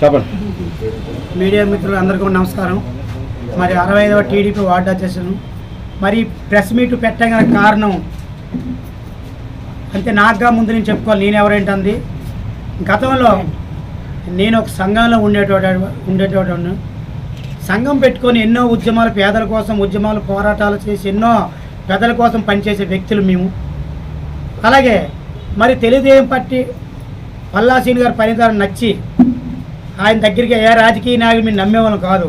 చెప్పండి. మీడియా మిత్రులందరికీ నమస్కారం. మరి అరవై ఐదవ టీడీపీ వార్డు అధ్యక్షులను. మరి ప్రెస్ మీట్ పెట్టగల కారణం అంతే నాకుగా ముందు నేను చెప్పుకోవాలి నేను ఎవరేంటంది? గతంలో నేను ఒక సంఘంలో ఉండేటోట ఉండేటోడు సంఘం పెట్టుకొని ఎన్నో ఉద్యమాలు పేదల కోసం ఉద్యమాలు పోరాటాలు చేసి ఎన్నో పేదల కోసం పనిచేసే వ్యక్తులు మేము. అలాగే మరి తెలుగుదేశం పార్టీ పల్లాసీని గారి పరిధానం నచ్చి ఆయన దగ్గరికి ఏ రాజకీయ నాయకులు మేము నమ్మేవాళ్ళం కాదు.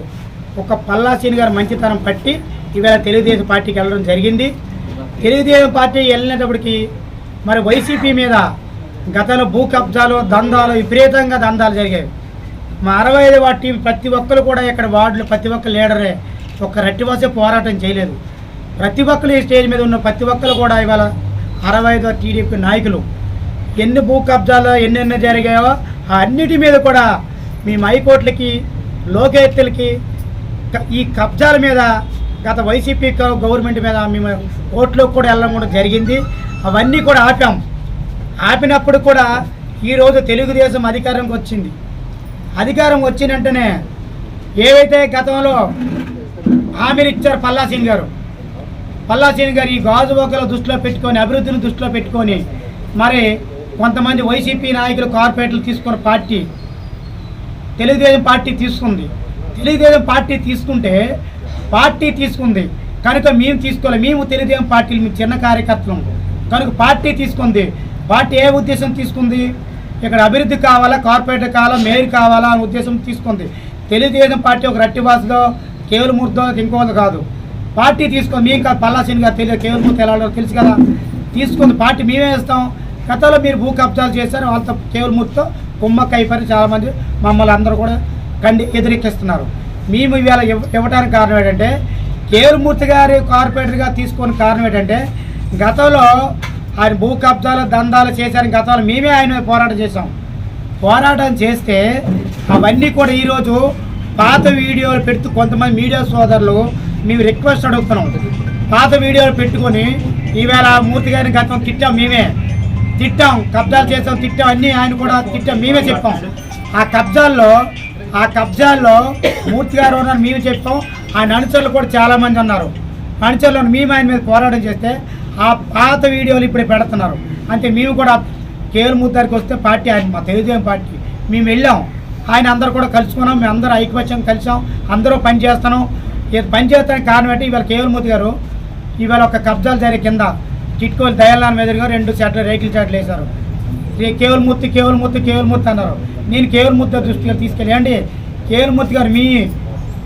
ఒక పల్లాసీని గారు మంచితనం పట్టి ఈవేళ తెలుగుదేశం పార్టీకి వెళ్ళడం జరిగింది. తెలుగుదేశం పార్టీ వెళ్ళినప్పటికీ మరి వైసీపీ మీద గతంలో భూ కబ్జాలు దందాలు విపరీతంగా దందాలు జరిగాయి. మా అరవై ఐదు వాటి టీం ప్రతి ఒక్కరు కూడా ఇక్కడ వార్డులు ప్రతి ఒక్క లీడరే ఒక రట్టివాసే పోరాటం చేయలేదు. ప్రతి ఒక్కరు ఈ స్టేజ్ మీద ఉన్న ప్రతి ఒక్కరు కూడా ఇవాళ అరవై ఐదో టీడీపీ నాయకులు. ఎన్ని భూ కబ్జాలు ఎన్నెన్ని జరిగాయో ఆ అన్నిటి మీద కూడా మేము హైకోర్టులకి లోకేత్తులకి ఈ కబ్జాల మీద గత వైసీపీ గవర్నమెంట్ మీద మేము కోర్టులోకి కూడా వెళ్ళడం కూడా జరిగింది. అవన్నీ కూడా ఆపాం. ఆపినప్పుడు కూడా ఈరోజు తెలుగుదేశం అధికారంకి వచ్చింది. అధికారం వచ్చిన వెంటనే ఏవైతే గతంలో హామీలు ఇచ్చారు పల్లాసింగ్ గారు పల్లాసీని గారు ఈ గాజు ఒకరు దృష్టిలో పెట్టుకొని అభివృద్ధిని దృష్టిలో పెట్టుకొని మరి కొంతమంది వైసీపీ నాయకులు కార్పొరేట్లు తీసుకున్న పార్టీ తెలుగుదేశం పార్టీ తీసుకుంది. తెలుగుదేశం పార్టీ తీసుకుంటే పార్టీ తీసుకుంది. కనుక మేము తీసుకోవాలి మేము తెలుగుదేశం పార్టీలు మేము చిన్న కార్యకర్తలు. కనుక పార్టీ తీసుకుంది. పార్టీ ఏ ఉద్దేశం తీసుకుంది? ఇక్కడ అభివృద్ధి కావాలా? కార్పొరేట్ కావాలా? మేయర్ కావాలా? అనే ఉద్దేశం తీసుకుంది. తెలుగుదేశం పార్టీ ఒక రట్టివాసుదో కేవలం ముర్దో ఇంకోది కాదు. పార్టీ తీసుకుంది. మేము కాదు పల్లాసీని గారు తెలియదు. కేవలమూర్తి ఎలా తెలుసు కదా. తీసుకుంది. పార్టీ మేమే ఇస్తాం గతంలో మీరు భూ కబ్జాలు చేశారు. వాళ్ళతో కేవలమూర్తితో కుమ్మక్క అయిపోయి చాలామంది మమ్మల్ని అందరూ కూడా కండి ఎదురెక్కిస్తున్నారు. మేము ఇవాళ ఇవ్వ- ఇవ్వడానికి కారణం ఏంటంటే కేవలమూర్తి గారి కార్పొరేటర్గా తీసుకున్న కారణం ఏంటంటే గతంలో ఆయన భూ కబ్జాలు దందాలు చేశారని గతంలో మేమే ఆయన పోరాటం చేశాం. పోరాటం చేస్తే అవన్నీ కూడా ఈరోజు పాత వీడియోలు పెడుతూ కొంతమంది మీడియా సోదరులు మేము రిక్వెస్ట్ అడుగుతున్నాం. పాత వీడియోలు పెట్టుకొని ఈవేళ మూర్తి గారిని గతం తిట్టాం మేమే. తిట్టాం కబ్జాలు చేసాం తిట్టాం అన్నీ ఆయన కూడా తిట్టాం మేమే చెప్పాం. ఆ కబ్జాల్లో ఆ కబ్జాల్లో మూర్తి గారు ఉన్నారు మేము చెప్పాం. ఆయన అనుచరులు కూడా చాలామంది ఉన్నారు. అనుచరులు మేము ఆయన మీద పోరాటం చేస్తే ఆ పాత వీడియోలు ఇప్పుడు పెడుతున్నారు. అంటే మేము కూడా కేవలం ముద్దారికి వస్తే పార్టీ ఆయన మా తెలుగుదేశం పార్టీ మేము వెళ్ళాం. ఆయన అందరూ కూడా కలుసుకున్నాం. మేము అందరూ ఐకమత్యం కలిసాం. అందరూ పని చేస్తున్నాం. ఇది పని చేస్తానికి కారణం అంటే ఇవాళ కేవలమూర్తి గారు ఇవాళ ఒక కబ్జాలు జరిగే కింద చిట్కోలు దయాలాన్ మీదుగా రెండు చాట్లు రేకుల చెట్లు వేశారు. కేవలమూర్తి కేవలమూర్తి కేవలమూర్తి అన్నారు. నేను కేవలమూర్తి దృష్టిలో తీసుకెళ్ళి అండి కేవలమూర్తి గారు మీ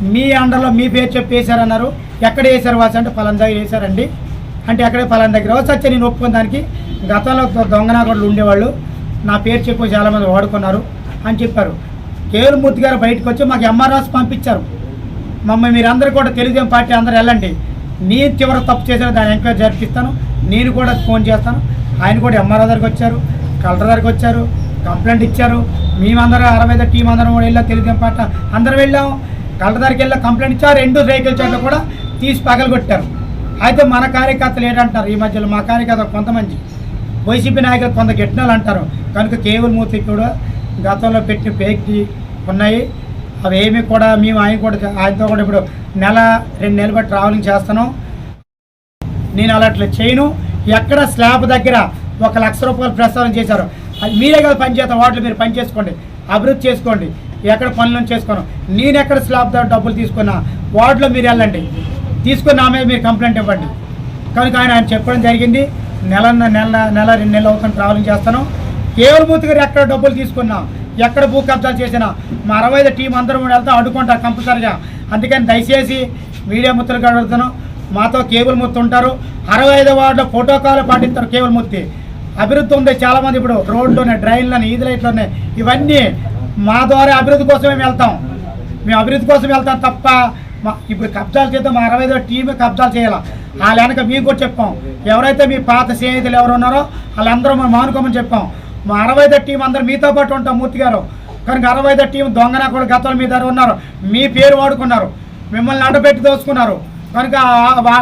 మీ అండర్లో మీ పేరు చెప్పి వేశారన్నారు. ఎక్కడ వేశారు వాసి అంటే పలానా దగ్గర వేశారండి. అంటే ఎక్కడే పలానా దగ్గర? వచ్చే నేను ఒప్పుకున్న దానికి. గతంలో దొ- ఉండేవాళ్ళు. నా పేరు చెప్పి చాలామంది వాడుకున్నారు అని చెప్పారు. కేవలమూర్తి గారు బయటకు వచ్చి మాకు ఎంఆర్ఆర్స్ పంపించారు. మమ్మల్ని మీరందరూ కూడా తెలుగుదేశం పార్టీ అందరూ వెళ్ళండి. నేను చివరి తప్పు చేసిన దాన్ని ఎంక్వైరీ జరిపిస్తాను. నేను కూడా ఫోన్ చేస్తాను. ఆయన కూడా ఎంఆర్ఓ దగ్గరికి వచ్చారు. కలెక్టర్ దగ్గరికి వచ్చారు. కంప్లైంట్ ఇచ్చారు. మేమందరం అరవై ఐదు టీం అందరం కూడా వెళ్ళాం. తెలుగుదేశం పాట. అందరం వెళ్ళాం. కలెక్టర్ దగ్గరికి వెళ్ళి కంప్లైంట్ ఇచ్చారు. రెండు సైకిల్ చోట్ల కూడా తీసి పగలగొట్టారు. అయితే మన కార్యకర్తలు ఏంటంటారు ఈ మధ్యలో? మా కార్యకర్త కొంతమంది. వైసీపీ నాయకులు కొంత గిట్టినాలు అంటారు. కనుక కేవల్ మూర్తి కూడా గతంలో పెట్టిన పేక్కి ఉన్నాయి. అవి ఏమి కూడా మేము ఆయన కూడా ఆయనతో కూడా ఇప్పుడు నెల రెండు నెలలు బట్టి ట్రావెలింగ్ చేస్తాను నేను అలా అట్లా చేయను. ఎక్కడ స్లాబ్ దగ్గర ఒక లక్ష రూపాయలు ప్రస్తావన చేశారు. అది మీరే కదా పనిచేస్తాం వాటిలో మీరు పని చేసుకోండి. అభివృద్ధి చేసుకోండి. ఎక్కడ పనులను చేసుకోను. నేను ఎక్కడ స్లాబ్ డబ్బులు తీసుకున్నా వార్డులో మీరు వెళ్ళండి. తీసుకుని నా మీద మీరు కంప్లైంట్ ఇవ్వండి. కనుక ఆయన ఆయన చెప్పడం జరిగింది. నెల నెల నెల రెండు నెలలు అవుతుంది ట్రావెలింగ్ చేస్తాను కేవలమూర్తి గారు ఎక్కడ డబ్బులు తీసుకున్నాం ఎక్కడ భూ కబ్జాలు చేసినా మా అరవై ఐదు టీం అందరం వెళ్తాం అడ్డుకుంటారు కంపల్సరిగా. అందుకని దయచేసి మీడియా ముత్తులు అడుగుతాను మాతో కేబుల్ ముత్తు ఉంటారు. అరవై ఐదు వార్డులో ప్రోటోకాల్ పాటిస్తారు కేబుల్ ముత్తి అభివృద్ధి ఉంది చాలామంది ఇప్పుడు రోడ్లోనే డ్రైన్లోనే ఈది లైట్లోనే. ఇవన్నీ మా ద్వారా అభివృద్ధి కోసమే వెళ్తాం. మేము అభివృద్ధి కోసం వెళ్తాం తప్ప మా ఇప్పుడు కబ్జాలు చేద్దాం మా అరవై ఐదో టీమే కబ్జాలు చేయాలి? వాళ్ళ వెనక మీకు కూడా చెప్పాం. ఎవరైతే మీ పాత స్నేహితులు ఎవరు ఉన్నారో వాళ్ళందరూ మనం మానుకోమని చెప్పాం. మా అరవై ఐదో టీం అందరూ మీతో పాటు ఉంటాం మూర్తి గారు. కనుక అరవై ఐదో టీం దొంగన కూడా గతంలో మీ దగ్గర ఉన్నారు. మీ పేరు వాడుకున్నారు. మిమ్మల్ని అడ్డపెట్టి దోచుకున్నారు. కనుక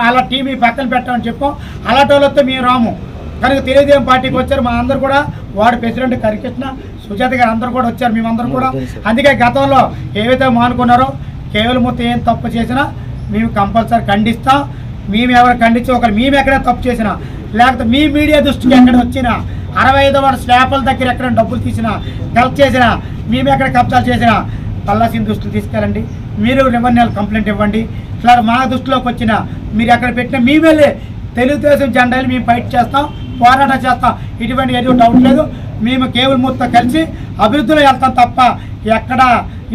అలా టీం మీ పక్కన పెట్టమని చెప్పాం. అలాంటి వాళ్ళతో మేము రాము. కనుక తెలుగుదేశం పార్టీకి వచ్చారు మా అందరు కూడా వార్డు ప్రెసిడెంట్ కరికృష్ణ సుజాత గారు అందరూ కూడా వచ్చారు మేమందరం కూడా. అందుకే గతంలో ఏవైతే మానుకున్నారో కేవలం మొత్తం ఏం తప్పు చేసినా మేము కంపల్సరీ ఖండిస్తాం. మేము ఎవరు ఖండించి ఒకరు మేము ఎక్కడ తప్పు చేసినా లేకపోతే మీ మీడియా దృష్టికి ఎక్కడ వచ్చినా అరవై ఐదో వాడు స్లాపుల దగ్గర ఎక్కడ డబ్బులు తీసినా కలెక్ట్ చేసినా మేము ఎక్కడ కబ్జాలు చేసినా పల్లాసిన దుస్తులు తీసుకెళ్ళండి. మీరు రెవెన్యూల్ కంప్లైంట్ ఇవ్వండి. ఇట్లా మా దృష్టిలోకి వచ్చిన మీరు ఎక్కడ పెట్టినా మేము వెళ్ళి తెలుగుదేశం జెండాలు మేము ఫైట్ చేస్తాం పోరాటం చేస్తాం. ఇటువంటి ఏదో డౌట్ లేదు. మేము కేబుల్ మూర్తితో కలిసి అభివృద్ధిలో వెళ్తాం తప్ప ఎక్కడ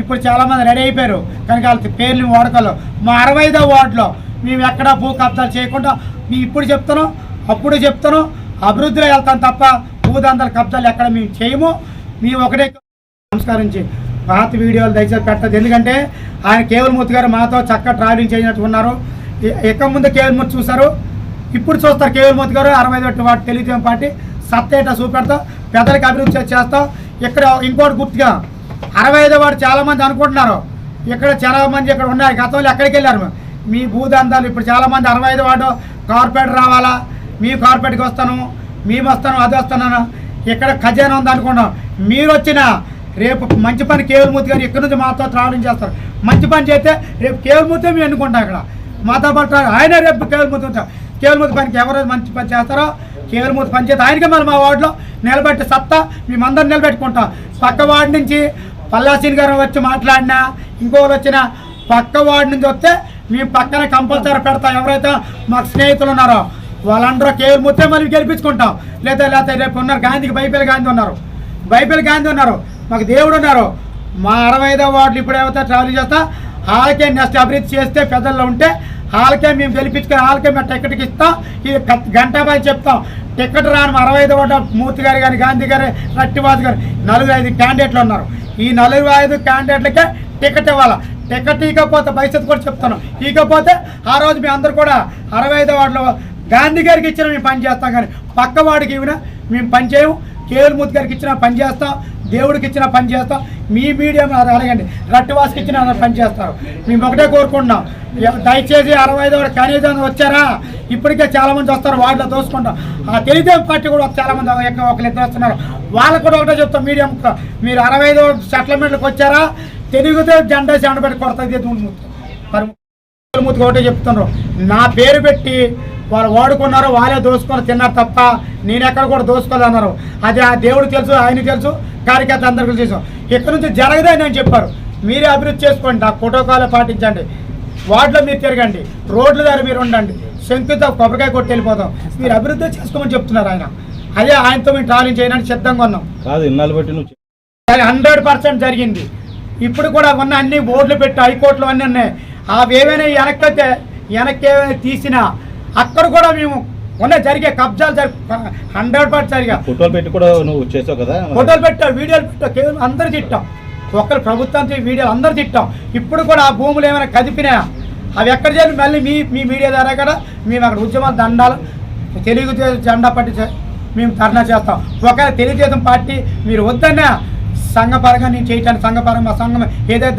ఇప్పుడు చాలామంది రెడీ అయిపోయారు. కనుక వాళ్ళ పేర్లు వాడుకోవాలి. మా అరవై ఐదో వార్డులో మేము ఎక్కడ భూ కబ్జాలు చేయకుండా మేము ఇప్పుడు చెప్తాను అప్పుడు చెప్తాను అభివృద్ధిలో వెళ్తాం తప్ప భూదందల కబ్జాలు ఎక్కడ మేము చేయము. మేము ఒకటే సంస్కరించి పాత వీడియోలు దయచేసి పెట్టదు ఎందుకంటే ఆయన కేవలమూర్తి గారు మాతో చక్కగా ట్రావెలింగ్ చేయనట్టు ఉన్నారు. ఇ- ముందు కేవలమూర్తి చూశారు. ఇప్పుడు చూస్తారు కేవలమూర్తి గారు అరవై ఐదు వాటి తెలుగుదేశం పార్టీ సత్తేట చూపెడతాం. పెద్దలకు అభివృద్ధి చేస్తాం. ఇక్కడ ఇంకోటి గుర్తుగా అరవై ఐదో వాడు చాలామంది అనుకుంటున్నారు. ఇక్కడ చాలా మంది ఇక్కడ ఉన్నారు. గతంలో ఎక్కడికి వెళ్ళారు? మీ భూదందాలు ఇప్పుడు చాలామంది అరవై ఐదు వాడు కార్పొరేటర్ రావాలా? మీ కార్పొరేట్కి వస్తాను మేము వస్తాను అది వస్తాను ఇక్కడ ఖజానా ఉంది అనుకున్నాం. మీరు వచ్చిన రేపు మంచి పని కేవలమూర్తి గారు ఇక్కడ నుంచి మాతో ట్రావెలింగ్ చేస్తారు. మంచి పని చేస్తే రేపు కేవలమూర్తి మేము ఎన్నుకుంటాం ఇక్కడ. మాతో పాటు ఆయన రేపు కేవలమూర్తి ఉంటాం కేవలమూర్తి పనికి ఎవరైతే మంచి పని చేస్తారో కేవలమూర్తి పని చేస్తే ఆయనకి మళ్ళీ మా వార్డులో నిలబెట్టి సత్తా మేమందరం నిలబెట్టుకుంటాం. పక్క వార్డు నుంచి పల్లాసీని గారు వచ్చి మాట్లాడినా ఇంకోరు వచ్చిన పక్క వార్డు నుంచి వస్తే మేము పక్కన కంపల్సరీ పెడతాం. ఎవరైతే మాకు స్నేహితులు ఉన్నారో వాళ్ళందరూ కేవలం ముత్తే మళ్ళీ గెలిపించుకుంటాం. లేదా లేకపోతే రేపు ఉన్నారు గాంధీకి బైబిల్ గాంధీ ఉన్నారు. బైబిల్ గాంధీ ఉన్నారు. మాకు దేవుడు ఉన్నారు. మా అరవై ఐదో వార్డులు ఇప్పుడు ఏమైతే ట్రావెల్ చేస్తా వాళ్ళకే నెక్స్ట్ అభివృద్ధి చేస్తే పెద్దల్లో ఉంటే వాళ్ళకే మేము గెలిపించుకొని వాళ్ళకే మేము టికెట్కి ఇస్తాం. ఇది గ- చెప్తాం. టికెట్ రాను అరవై ఐదు వార్డు మూర్తి గారు కానీ గాంధీ గారు రట్టివాజ్ గారు నలుగురు ఐదు క్యాండిడేట్లు ఉన్నారు. ఈ నలుగురు ఐదు క్యాండిడేట్లకే టికెట్ ఇవ్వాలి? టికెట్ ఇకపోతే భవిష్యత్తు కూడా చెప్తాను ఇకపోతే ఆ రోజు మేము అందరు కూడా అరవై ఐదో వాడిలో గాంధీ గారికి ఇచ్చిన మేము పని చేస్తాం కానీ పక్కవాడికి ఇవినా మేము పని చేయము. కేవలమూర్తి గారికి ఇచ్చిన పని చేస్తాం. దేవుడికి ఇచ్చిన పని చేస్తాం. మీ మీడియా అది అడగండి. రట్టువాసుకి ఇచ్చిన అలా పని చేస్తారు. మేము ఒకటే కోరుకుంటున్నాం. దయచేసి అరవై ఐదు కనీసం వచ్చారా? ఇప్పటికే చాలా మంది వస్తారు. వాటిలో దోసుకుంటాం. ఆ తెలుగుదేశం పార్టీ కూడా చాలా మంది ఒకరు ఇద్దరు వస్తున్నారు. వాళ్ళకు కూడా ఒకటే చెప్తాం. మీడియం మీరు అరవై ఐదు సెటిల్మెంట్లకు వచ్చారా? తెలుగుదేశం జెండా జెండ పెట్టి కొడతాయి మరి ఒకటే చెప్తున్నారు. నా పేరు పెట్టి వాళ్ళు వాడుకున్నారు వాళ్ళే దోసుకొని తిన్నారు తప్ప నేను ఎక్కడ కూడా దోసుకోలేదన్నారు. అది ఆ దేవుడు తెలుసు ఆయన తెలుసు కార్యకర్త అందరికీ తెలుసు. ఇక్కడ నుంచి జరగదని నేను చెప్పారు. మీరే అభివృద్ధి చేసుకోండి ఆ ప్రోటోకాల్ పాటించండి. వార్డులో మీరు తిరగండి రోడ్ల దగ్గర మీరు ఉండండి. శంకుతో కొబ్బరికాయ కొట్టి వెళ్ళిపోతాం. మీరు అభివృద్ధి చేసుకోమని చెప్తున్నారు ఆయన. అదే ఆయనతో మేము ట్రావెలింగ్ చేయడానికి సిద్ధంగా ఉన్నాం. కాదు హండ్రెడ్ పర్సెంట్ జరిగింది. ఇప్పుడు కూడా ఉన్న అన్ని బోర్డులు పెట్టి హైకోర్టులు అన్నీ ఉన్నాయి. అవి ఏమైనా వెనక్కితే వెనక్కి ఏమైనా తీసినా అక్కడ కూడా మేము ఉన్న జరిగే కబ్జాలు జరి హండ్రెడ్ పర్సెంట్ జరిగా. ఫోటోలు పెట్టి కూడా నువ్వు చేసావు కదా ఫోటోలు పెట్టాం వీడియోలు పెట్టాం కేవలం అందరు తిట్టాం. ఒక్కరు ప్రభుత్వానికి వీడియోలు అందరు తిట్టాం. ఇప్పుడు కూడా ఆ భూములు ఏమైనా కదిపినా అవి ఎక్కడ చేయాలి మళ్ళీ మీ మీ మీడియా ద్వారా కూడా మేము అక్కడ ఉద్యమాలు దండాలు తెలుగుదేశం జెండా పట్టి మేము ధర్నా చేస్తాం. ఒకవేళ తెలుగుదేశం పార్టీ మీరు వద్దన్నా సంఘపరంగా నేను చేయటానికి సంఘపరంగా మా సంఘం ఏదైతే